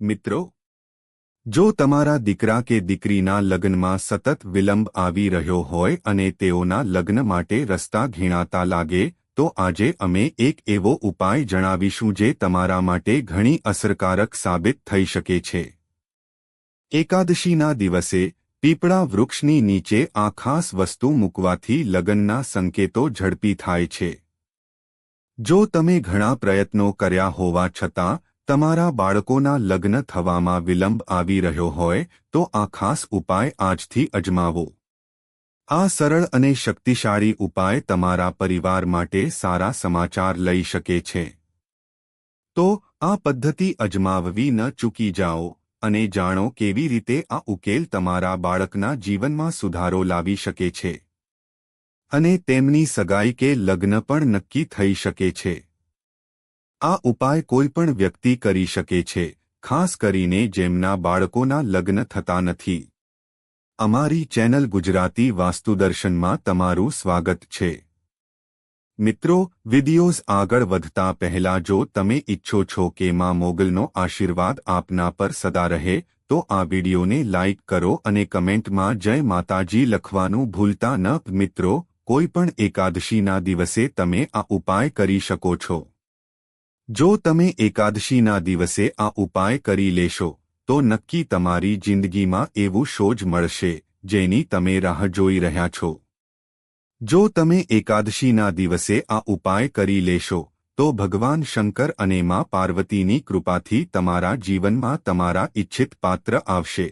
મિત્રો, જો તમારા દીકરા કે દીકરીના લગ્નમાં સતત વિલંબ આવી રહ્યો હોય અને તેઓના લગ્ન માટે રસ્તા ઘીણાતા લાગે, તો આજે અમે એક એવો ઉપાય જણાવીશું જે તમારા માટે ઘણી અસરકારક સાબિત થઈ શકે છે. એકાદશીના દિવસે, પીપળા વૃક્ષની નીચે આ ખાસ વસ્તુ મૂકવાથી લગ્નના સંકેતો ઝડપી થાય છે. જો તમે ઘણા પ્રયત્નો કર્યા હોવા છતાં તમારા બાળકોના લગ્ન થવામાં વિલંબ આવી રહ્યો હોય, તો આ ખાસ ઉપાય આજથી અજમાવો. આ સરળ અને શક્તિશાળી ઉપાય તમારા પરિવાર માટે સારા સમાચાર લઈ શકે છે. તો, આ પદ્ધતિ અજમાવવી ન ચૂકી જાઓ, અને જાણો કેવી રીતે આ ઉકેલ તમારા બાળકના જીવનમાં સુધારો લાવી શકે છે. અને તેમની સગાઈ કે લગ્ન પણ નક્કી થઈ શકે છે. આ ઉપાય કોઈપણ વ્યક્તિ કરી શકે છે, ખાસ કરીને જેમના બાળકોના લગ્ન થતા નથી. અમારી ચેનલ ગુજરાતી વાસ્તુદર્શનમાં તમારું સ્વાગત છે. મિત્રો, વિડિયોઝ આગળ વધતા પહેલા જો તમે ઇચ્છો છો કે માં મોગલનો આશીર્વાદ આપના પર સદા રહે, તો આ વિડિયોને લાઇક કરો અને કમેન્ટમાં જય માતાજી લખવાનું ભૂલતા ન મિત્રો, કોઈ પણ એકાદશીના દિવસે તમે આ ઉપાય કરી શકો છો. જો તમે એકાદશીના દિવસે આ ઉપાય કરી લેશો, તો નક્કી તમારી જિંદગીમાં એવું શોજ મળશે, જેની તમે રાહ જોઈ રહ્યા છો. જો તમે એકાદશીના દિવસે આ ઉપાય કરી લેશો, તો ભગવાન શંકર અને માં પાર્વતીની કૃપાથી તમારા જીવનમાં તમારા ઇચ્છિત પાત્ર આવશે.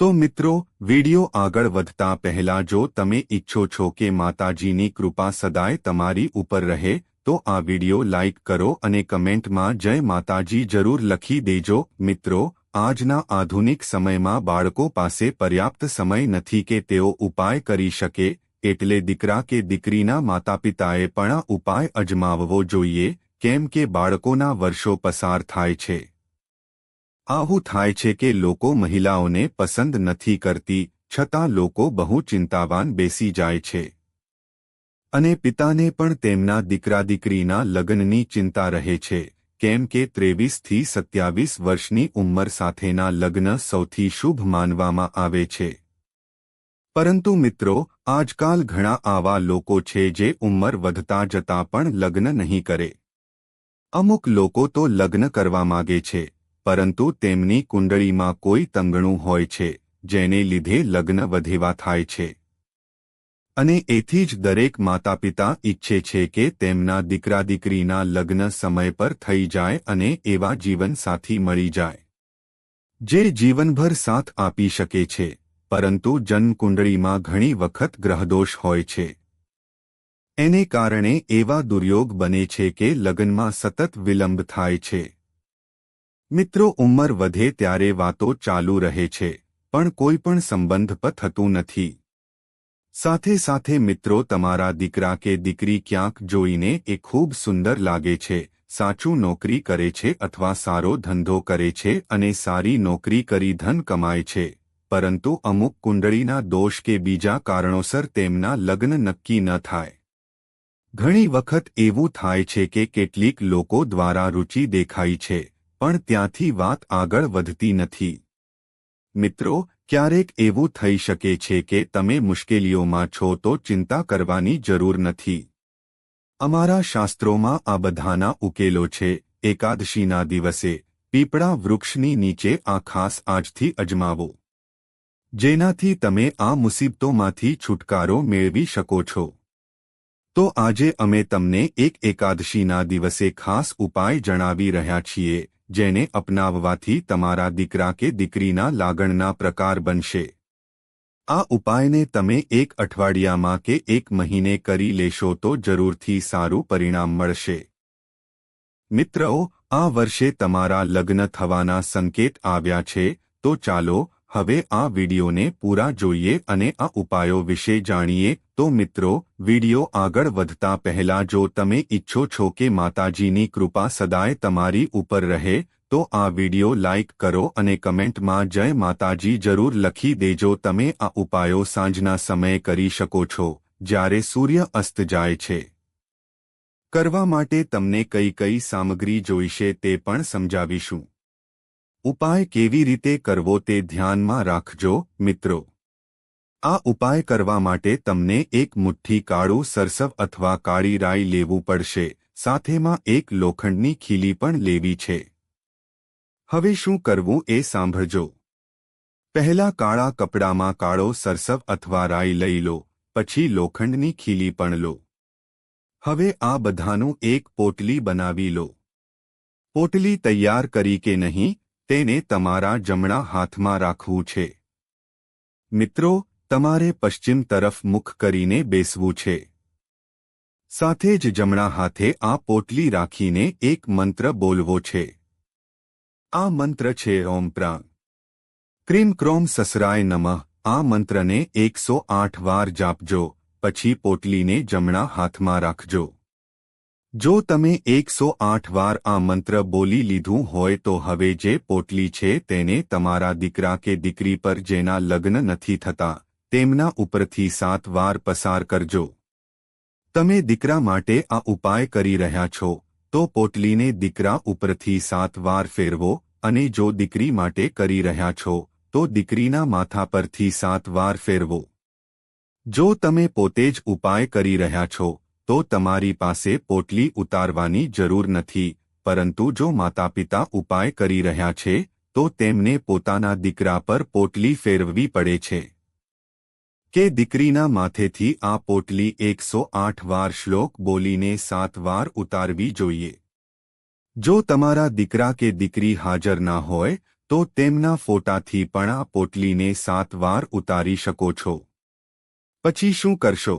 તો મિત્રો, વિડિયો આગળ વધતા પહેલા જો તમે ઇચ્છો છો કે માતાજીની કૃપા સદાય તમારી ઉપર રહે તો આ વિડિયો લાઇક કરો અને કમેન્ટમાં જય માતાજી જરૂર લખી દેજો. મિત્રો, આજના આધુનિક સમયમાં બાળકો પાસે પર્યાપ્ત સમય નથી કે તેઓ ઉપાય કરી શકે, એટલે દીકરા કે દીકરીના માતાપિતાએ પણ ઉપાય અજમાવવો જોઈએ, કેમ કે બાળકોના વર્ષો પસાર થાય છે. આવું થાય છે કે લોકો મહિલાઓને પસંદ નથી કરતી, છતાં લોકો બહુ ચિંતાવાન બેસી જાય છે. અને પિતાને પણ તેમના દીકરા દીકરીના લગ્નની ચિંતા રહે છે, કેમ કે ત્રેવીસથી સત્યાવીસ વર્ષની ઉંમર સાથેના લગ્ન સૌથી શુભ માનવામાં આવે છે. પરંતુ મિત્રો, આજકાલ ઘણા આવા લોકો છે જે ઉંમર વધતા જતા પણ લગ્ન નહીં કરે. અમુક લોકો તો લગ્ન કરવા માગે છે, પરંતુ તેમની કુંડળીમાં કોઈ તંગણું હોય છે, જેને લીધે લગ્ન વધેવા થાય છે. અને એથી જ દરેક માતાપિતા ઈચ્છે છે કે તેમના દીકરા દીકરીના લગ્ન સમય પર થઈ જાય અને એવા જીવનસાથી મળી જાય. જે જીવનભર સાથ આપી શકે છે, પરંતુ જન્મકુંડળીમાં ઘણી વખત ગ્રહદોષ હોય છે. એને કારણે એવા દુર્યોગ બને છે કે લગ્નમાં સતત વિલંબ થાય છે. મિત્રો, ઉંમર વધે ત્યારે વાતો ચાલુ રહે છે, પણ કોઈ પણ સંબંધ પર થતું નથી. સાથે સાથે મિત્રો તમારા દીકરા કે દીકરી ક્યાંક જોઈને એ ખૂબ સુંદર લાગે છે, સાચું નોકરી કરે છે અથવા સારો ધંધો કરે છે અને સારી નોકરી કરી ધન કમાય છે. પરંતુ અમુક કુંડળીના દોષ કે બીજા કારણોસર તેમના લગ્ન નક્કી ન થાય. ઘણી વખત એવું થાય છે કે કેટલીક લોકો દ્વારા રુચિ દેખાય છે, પણ ત્યાંથી વાત આગળ વધતી નથી. મિત્રો ક્યારેક એવું થઈ શકે છે કે તમે મુશ્કેલીઓમાં છો તો ચિંતા કરવાની જરૂર નથી. અમારા શાસ્ત્રોમાં આ બધાના ઉકેલો છે. એકાદશીના દિવસે પીપળા વૃક્ષની નીચે આ ખાસ આજથી અજમાવો. જેનાથી તમે આ મુસીબતોમાંથી છુટકારો મેળવી શકો છો. તો આજે અમે તમને એક એકાદશીના દિવસે ખાસ ઉપાય જણાવી રહ્યા છીએ. જેને અપનાવવાથી તમારા દીકરા કે દીકરીના લાગણના પ્રકાર બનશે. આ ઉપાયને તમે એક અઠવાડિયામાં કે એક મહિને કરી લેશો તો જરૂરથી સારું પરિણામ મળશે. મિત્રો આ વર્ષે તમારા લગ્ન થવાના સંકેત આવ્યા છે, તો ચાલો હવે આ વિડિયોને પૂરા જોઈએ અને આ ઉપાયો વિશે જાણીએ તો મિત્રો, વિડિયો આગળ વધતા પહેલા જો તમે ઈચ્છો છો કે માતાજીની કૃપા સદાય તમારી ઉપર રહે, તો આ વિડિયો લાઇક કરો અને કમેન્ટમાં જય માતાજી જરૂર લખી દેજો. તમે આ ઉપાયો સાંજના સમયે કરી શકો છો, જ્યારે સૂર્ય અસ્ત જાય છે. કરવા માટે તમને કઈ કઈ સામગ્રી જોઈશે તે પણ સમજાવીશું. ઉપાય કેવી રીતે કરવો તે ધ્યાનમાં રાખજો, મિત્રો. આ ઉપાય કરવા માટે તમને એક મુઠ્ઠી કાળું સરસવ અથવા કાળી રાઈ લેવું પડશે, સાથેમાં એક લોખંડની ખીલી પણ લેવી છે. હવે શું કરવું એ સાંભળજો. પહેલા કાળા કપડામાં કાળો સરસવ અથવા રાઈ લઈ લો, પછી લોખંડની ખીલી પણ લો. હવે આ બધાનું એક પોટલી બનાવી લો. પોટલી તૈયાર કરી કે નહીં, તેને તમારા જમણા હાથમાં રાખવું છે. મિત્રો તમારે પશ્ચિમ તરફ મુખ કરીને બેસવું છે. સાથે જ જમણા હાથે આ પોટલી રાખીને એક મંત્ર બોલવો છે. આ મંત્ર છે ઓમ પ્રાંગ ક્રીમ ક્રોમ સસરાય નમઃ. આ મંત્રને એકસો આઠ વાર જાપજો, પછી પોટલીને જમણા હાથમાં રાખજો. જો તમે એકસો આઠ વાર આ મંત્ર બોલી લીધું હોય તો હવે જે પોટલી છે તેને તમારા દીકરા કે દીકરી પર જેના લગ્ન નથી થતા તેમના ઉપરથી સાત વાર પસાર કરજો. તમે દીકરા માટે આ ઉપાય કરી રહ્યા છો, તો પોટલીને દીકરા ઉપરથી સાત વાર ફેરવો અને જો દીકરી માટે કરી રહ્યા છો, તો દીકરીના માથા પરથી સાત વાર ફેરવો. જો તમે પોતે જ ઉપાય કરી રહ્યા છો, તો તમારી પાસે પોટલી ઉતારવાની જરૂર નથી, પરંતુ જો માતાપિતા ઉપાય કરી રહ્યા છે, તો તેમને પોતાના દીકરા પર પોટલી ફેરવવી પડે છે. કે દીકરીના માથેથી આ પોટલી એકસો આઠ વાર શ્લોક બોલીને સાત વાર ઉતારવી જોઈએ. જો તમારા દીકરા કે દીકરી હાજર ના હોય, તો તેમના ફોટાથી પણ આ પોટલીને સાત વાર ઉતારી શકો છો. પછી શું કરશો?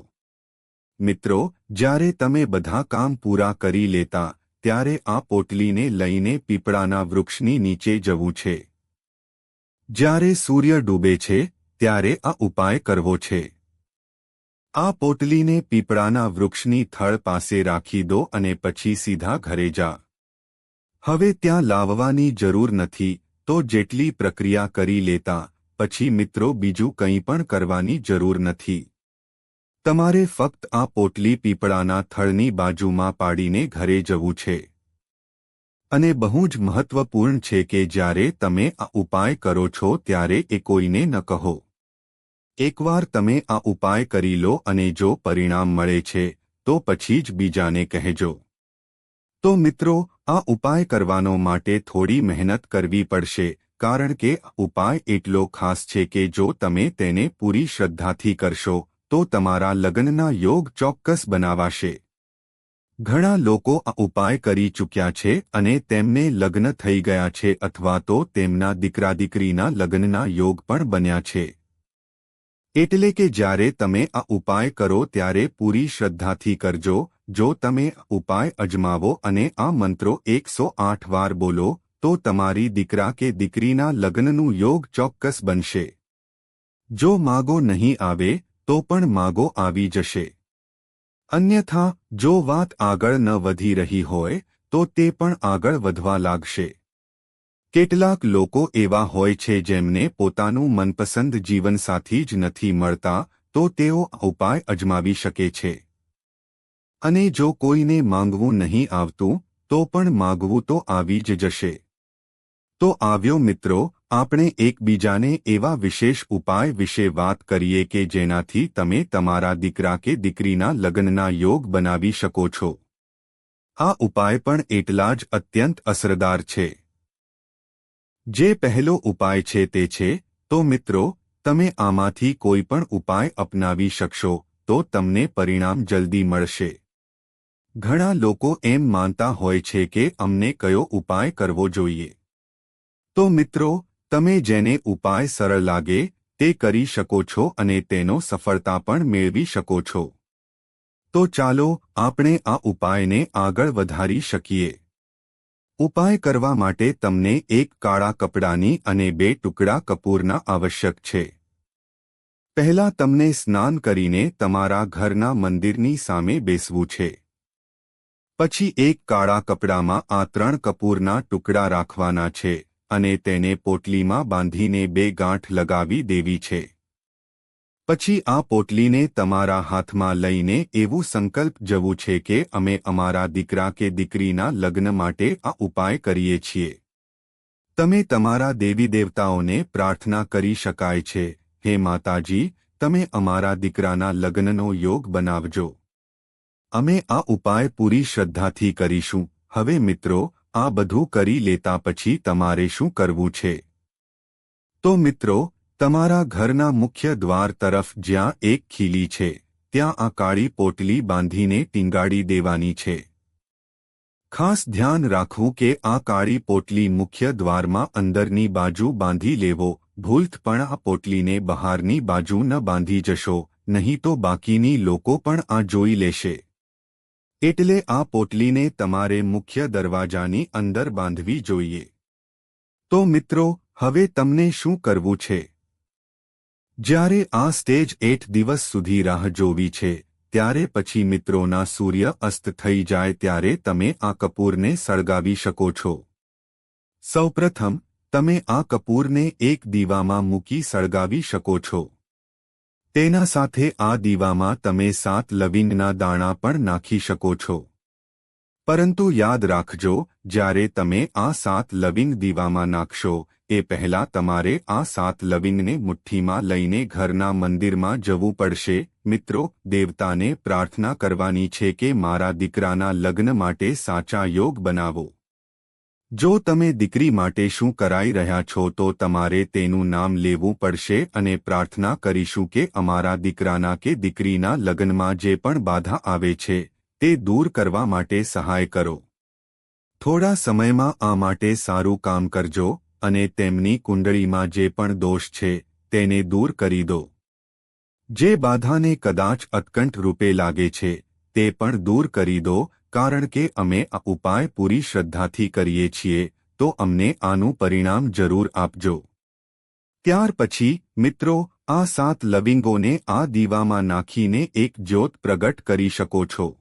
મિત્રો, જ્યારે તમે બધા કામ પૂરા કરી લેતા, ત્યારે આ પોટલીને લઈને પીપળાના વૃક્ષની નીચે જવું છે. જ્યારે સૂર્ય ડૂબે છે ત્યારે આ ઉપાય કરવો છે. આ પોટલીને પીપળાના વૃક્ષની થળ પાસે રાખી દો અને પછી સીધા ઘરે જા. હવે ત્યાં લાવવાની જરૂર નથી, તો જેટલી પ્રક્રિયા કરી લેતા, પછી મિત્રો બીજું કંઈ પણ કરવાની જરૂર નથી. તમારે ફક્ત આ પોટલી પીપળાના થળની બાજુમાં પાડીને ઘરે જવું છે. અને બહુ જ મહત્વપૂર્ણ છે કે જ્યારે તમે આ ઉપાય કરો છો ત્યારે એ કોઈને ન કહો. એકવાર તમે આ ઉપાય કરી લો અને જો પરિણામ મળે છે, તો પછી જ બીજાને કહેજો. તો મિત્રો, આ ઉપાય કરવાનો માટે થોડી મહેનત કરવી પડશે, કારણ કે ઉપાય એટલો ખાસ છે કે જો તમે તેને પૂરી શ્રદ્ધાથી કરશો, તો તમારા લગ્નના યોગ ચોક્કસ બનાવાશે. ઘણા લોકો આ ઉપાય કરી ચૂક્યા છે અને તેમને લગ્ન થઈ ગયા છે અથવા તો તેમના દીકરા દીકરીના લગ્નના યોગ પણ બન્યા છે. એટલે કે જ્યારે તમે આ ઉપાય કરો ત્યારે પૂરી શ્રદ્ધાથી કરજો. જો તમે ઉપાય અજમાવો અને આ મંત્રો એકસો આઠ વાર બોલો, તો તમારી દીકરા કે દીકરીના લગ્નનું યોગ ચોક્કસ બનશે. જો માગો નહીં આવે, તો પણ માગો આવી જશે. અન્યથા, જો વાત આગળ ન વધી રહી હોય, તો તે પણ આગળ વધવા લાગશે. કેટલાક લોકો એવા હોય છે જેમને પોતાનું મનપસંદ જીવનસાથી જ નથી મળતા, તો તેઓ ઉપાય અજમાવી શકે છે. અને જો કોઈને માંગવું નહીં આવતું, તો પણ માગવું તો આવી જ જશે. તો આવ્યો મિત્રો, આપણે એકબીજાને એવા વિશેષ ઉપાય વિશે વાત કરીએ કે જેનાથી તમે તમારા દીકરા કે દીકરીના લગ્નના યોગ બનાવી શકો છો. આ ઉપાય પણ એટલા જ અત્યંત અસરદાર છે. જે પહેલો ઉપાય છે તે છે, તો મિત્રો, તમે આમાંથી કોઈ પણ ઉપાય અપનાવી શકશો, તો તમને પરિણામ જલ્દી મળશે. ઘણા લોકો એમ માનતા હોય છે કે અમને કયો ઉપાય કરવો જોઈએ. તો મિત્રો, તમે જેને ઉપાય સરળ લાગે, તે કરી શકો છો અને તેનો સફળતા પણ મેળવી શકો છો. તો ચાલો, આપણે આ ઉપાયને આગળ વધારી શકીએ. ઉપાય કરવા માટે તમને એક કાળા કપડાની અને બે ટુકડા કપૂરના આવશ્યક છે. પહેલા તમને સ્નાન કરીને તમારા ઘરના મંદિરની સામે બેસવું છે. પછી એક કાળા કપડામાં આ ત્રણ કપૂરના ટુકડા રાખવાના છે અને તેને પોટલીમાં બાંધીને બે ગાંઠ લગાવી દેવી છે. પછી આ પોટલીને તમારા હાથમાં લઈને એવું સંકલ્પ જવું છે કે અમે અમારા દીકરા કે દીકરીના લગ્ન માટે આ ઉપાય કરીએ છીએ. તમે તમારા દેવી દેવતાઓને પ્રાર્થના કરી શકાય છે. હે માતાજી, તમે અમારા દીકરાના લગ્નનો યોગ બનાવજો. અમે આ ઉપાય પૂરી શ્રદ્ધાથી કરીશું. હવે મિત્રો, આ બધું કરી લેતા પછી તમારે શું કરવું છે? તો મિત્રો તમારા ઘરના મુખ્ય દ્વાર તરફ જ્યાં એક ખીલી છે, ત્યાં આ કાળી પોટલી બાંધીને ટીંગાડી દેવાની છે. ખાસ ધ્યાન રાખવું કે આ કાળી પોટલી મુખ્ય દ્વારમાં અંદરની બાજુ બાંધી લેવો, ભૂલથ પણ આ પોટલીને બહારની બાજુ ન બાંધી જશો, નહીં તો બાકીની લોકો પણ આ જોઈ લેશે. એટલે આ પોટલીને તમારે મુખ્ય દરવાજાની અંદર બાંધવી જોઈએ. તો મિત્રો, હવે તમને શું કરવું છે? જ્યારે આ સ્ટેજ એટ દિવસ સુધી રાહ જોવી છે, ત્યારે પછી મિત્રોના સૂર્ય અસ્ત થઈ જાય ત્યારે તમે આ કપૂરને સળગાવી શકો છો. સૌપ્રથમ, તમે આ કપૂરને એક દીવામાં મૂકી સળગાવી શકો છો. તેના સાથે આ દીવામાં તમે સાત લવિંગના દાણા પણ નાખી શકો છો. પરંતુ યાદ રાખજો, જ્યારે તમે આ સાત લવિંગ દીવામાં નાખશો એ પહેલા તમારે આ સાત લવિંગને મુઠ્ઠીમાં લઈને ઘરના મંદિરમાં જવું પડશે. મિત્રો, દેવતાને પ્રાર્થના કરવાની છે કે મારા દીકરાના લગ્ન માટે સાચા યોગ બનાવો. જો તમે દીકરી માટે શું કરાઈ રહ્યા છો તો તમારે તેનું નામ લેવું પડશે અને પ્રાર્થના કરીશું કે અમારા દીકરાના કે દીકરીના લગ્નમાં જે પણ બાધા આવે છે, તે દૂર કરવા માટે સહાય કરો. થોડા સમયમાં આ માટે સારું કામ કરજો. અને તેમની કુંડળીમાં જે પણ દોષ છે, તેને દૂર કરી દો. જે બાધાને કદાચ અત્કંઠ રૂપે લાગે છે, તે પણ દૂર કરી દો, કારણ કે અમે આ ઉપાય પૂરી શ્રદ્ધાથી કરીએ છીએ, તો અમને આનું પરિણામ જરૂર આપજો. ત્યાર પછી, મિત્રો, આ સાત લવિંગોને આ દીવામાં નાખીને એક જ્યોત પ્રગટ કરી શકો છો.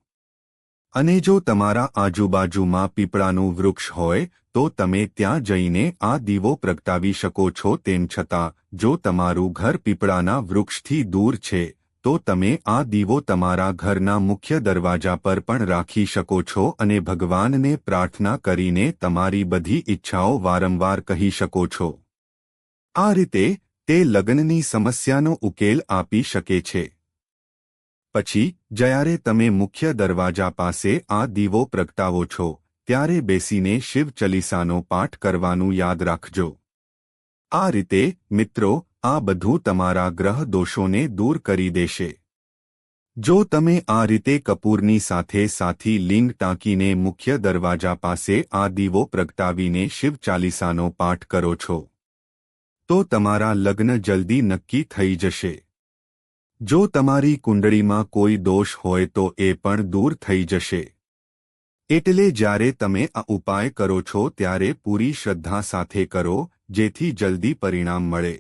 અને જો તમારા આજુબાજુમાં પીપળાનું વૃક્ષ હોય, તો તમે ત્યાં જઈને આ દીવો પ્રગટાવી શકો છો. તેમ છતાં, જો તમારું ઘર પીપળાના વૃક્ષથી દૂર છે, તો તમે આ દીવો તમારા ઘરના મુખ્ય દરવાજા પર પણ રાખી શકો છો અને ભગવાનને પ્રાર્થના કરીને તમારી બધી ઈચ્છાઓ વારંવાર કહી શકો છો. આ રીતે, તે લગ્નની સમસ્યાનો ઉકેલ આપી શકે છે. પછી, જ્યારે તમે મુખ્ય દરવાજા પાસે આ દીવો પ્રગટાવો છો, ત્યારે બેસીને શિવ ચલીસાનો પાઠ કરવાનું યાદ રાખજો. આ રીતે, મિત્રો, આ બધું તમારા ગ્રહ દોષોને દૂર કરી દેશે. જો તમે આ રીતે કપૂરની સાથે સાથી લિંગ ટાંકીને મુખ્ય દરવાજા પાસે આ દીવો પ્રગટાવીને શિવ ચાલીસાનો પાઠ કરો છો, તો તમારા લગ્ન જલ્દી નક્કી થઈ જશે. જો તમારી કુંડળીમાં કોઈ દોષ હોય તો એ પણ દૂર થઈ જશે. એટલે જ્યારે તમે આ ઉપાય કરો છો ત્યારે પૂરી શ્રદ્ધા સાથે કરો, જેથી જલ્દી પરિણામ મળે.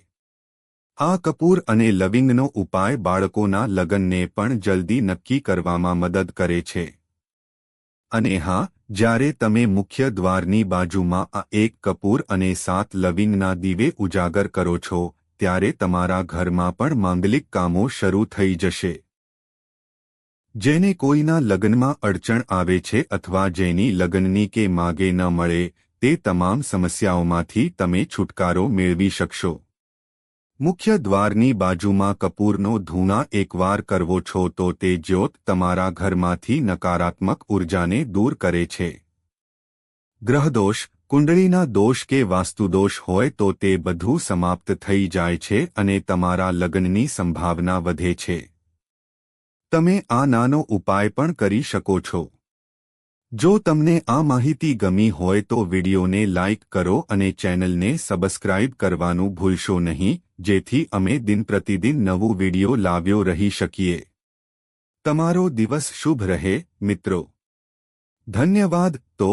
આ કપૂર અને લવિંગનો ઉપાય બાળકોના લગ્નને પણ જલ્દી નક્કી કરવામાં મદદ કરે છે. અને હા, જ્યારે તમે મુખ્ય દ્વારની બાજુમાં આ એક કપૂર અને સાત લવિંગના દીવે ઉજાગર કરો છો ત્યારે તમારા ઘરમાં પણ માંગલિક કામો શરૂ થઈ જશે. જેને કોઈના લગ્નમાં અડચણ આવે છે અથવા જેની લગ્નની કે માગે ન મળે, તે તમામ સમસ્યાઓમાંથી તમે છુટકારો મેળવી શકશો. મુખ્ય દ્વારની બાજુમાં કપૂરનો ધૂણા એકવાર કરવો છો તો તે જ્યોત તમારા ઘરમાંથી નકારાત્મક ઉર્જાને દૂર કરે છે. ગ્રહદોષ કુંડળીના દોષ કે વાસ્તુદોષ હોય તો તે બધું સમાપ્ત થઈ જાય છે અને તમારા લગ્નની સંભાવના વધે છે. તમે આ નાનો ઉપાય પણ કરી શકો છો. જો તમને આ માહિતી ગમી હોય તો વિડિયોને લાઇક કરો અને ચેનલને સબસ્ક્રાઇબ કરવાનું ભૂલશો નહીં, જેથી અમે દિન પ્રતિદિન નવું વિડિયો લાવ્યો રહી શકીએ. તમારો દિવસ શુભ રહે, મિત્રો. ધન્યવાદ, તો